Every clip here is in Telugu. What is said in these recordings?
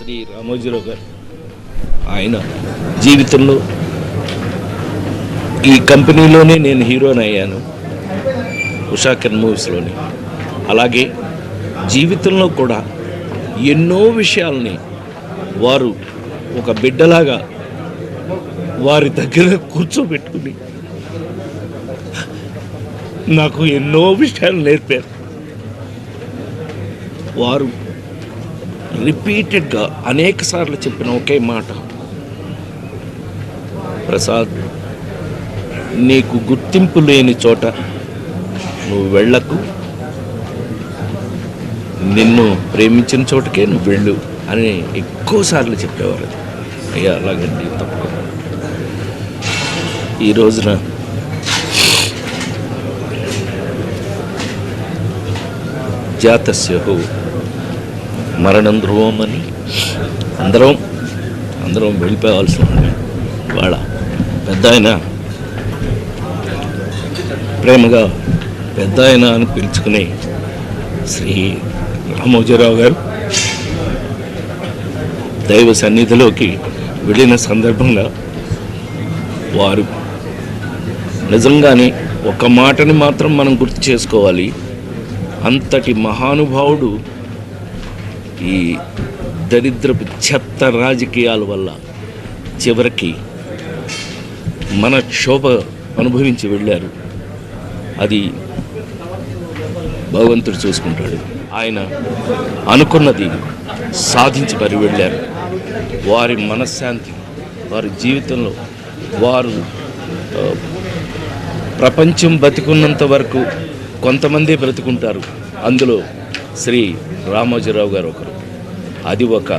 శ్రీ రామోజీరావు గారు ఆయన జీవితంలో ఈ కంపెనీలోనే నేను హీరోని అయ్యాను ఉషాకర్ మూవీస్లోని. అలాగే జీవితంలో కూడా ఎన్నో విషయాల్ని వారు ఒక బిడ్డలాగా వారి దగ్గర కూర్చోబెట్టుకుని నాకు ఎన్నో విషయాలు నేర్పారు. వారు రిపీటెడ్గా అనేక సార్లు చెప్పిన ఒకే మాట. ప్రసాద్ నీకు గుర్తింపు లేని చోట నువ్వు వెళ్ళకు. నిన్ను ప్రేమించిన చోటకే నువ్వు వెళ్ళు అని ఎక్కువసార్లు చెప్పేవారు. అయ్యా అలాగండి తప్పకుండా. ఈ రోజున జాతస్యహు మరణం ధ్రువం అని అందరం అందరం వెళ్ళిపోవాల్సి ఉంది. వాళ్ళ పెద్ద ఆయన ప్రేమగా పెద్ద ఆయన అని పిలుచుకుని శ్రీ రామోజీరావు గారు దైవ సన్నిధిలోకి వెళ్ళిన సందర్భంగా వారు నిజంగానే ఒక మాటని మాత్రం మనం గుర్తు చేసుకోవాలి. అంతటి మహానుభావుడు ఈ దరిద్రపు చెత్త రాజకీయాల వల్ల చివరికి మన క్షోభ అనుభవించి వెళ్ళారు. అది భగవంతుడు చూసుకుంటాడు. ఆయన అనుకున్నది సాధించి మరి వెళ్ళారు. వారి మనశ్శాంతి వారి జీవితంలో వారు ప్రపంచం బతికున్నంత వరకు కొంతమంది బ్రతుకుంటారు. అందులో శ్రీ రామోజీరావు గారు ఒకరు. అది ఒక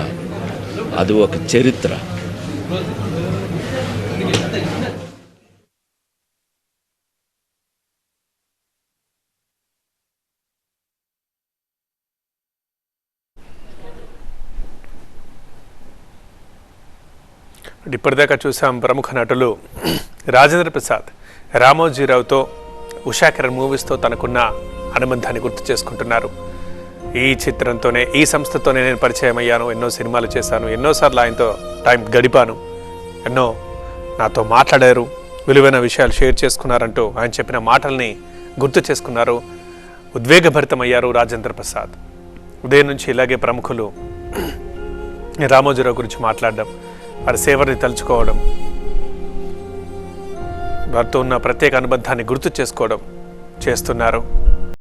అది ఒక చరిత్ర. ఇప్పటిదాకా చూసాం ప్రముఖ నటులు రాజేంద్ర ప్రసాద్ రామోజీరావుతో ఉషాకరణ్ మూవీస్తో తనకున్న అనుబంధాన్ని గుర్తు చేసుకుంటున్నారు. ఈ చిత్రంతోనే ఈ సంస్థతోనే నేను పరిచయం అయ్యాను ఎన్నో సినిమాలు చేశాను. ఎన్నోసార్లు ఆయనతో టైం గడిపాను. ఎన్నో నాతో మాట్లాడారు. విలువైన విషయాలు షేర్ చేసుకున్నారంటూ ఆయన చెప్పిన మాటల్ని గుర్తు చేసుకున్నారు. ఉద్వేగభరితమయ్యారు రాజేంద్ర ప్రసాద్. ఉదయం నుంచి ఇలాగే ప్రముఖులు రామోజీరావు గురించి మాట్లాడడం వారి సేవని తలుచుకోవడం వారితో ఉన్న ప్రత్యేక అనుబంధాన్ని గుర్తు చేసుకోవడం చేస్తున్నారు.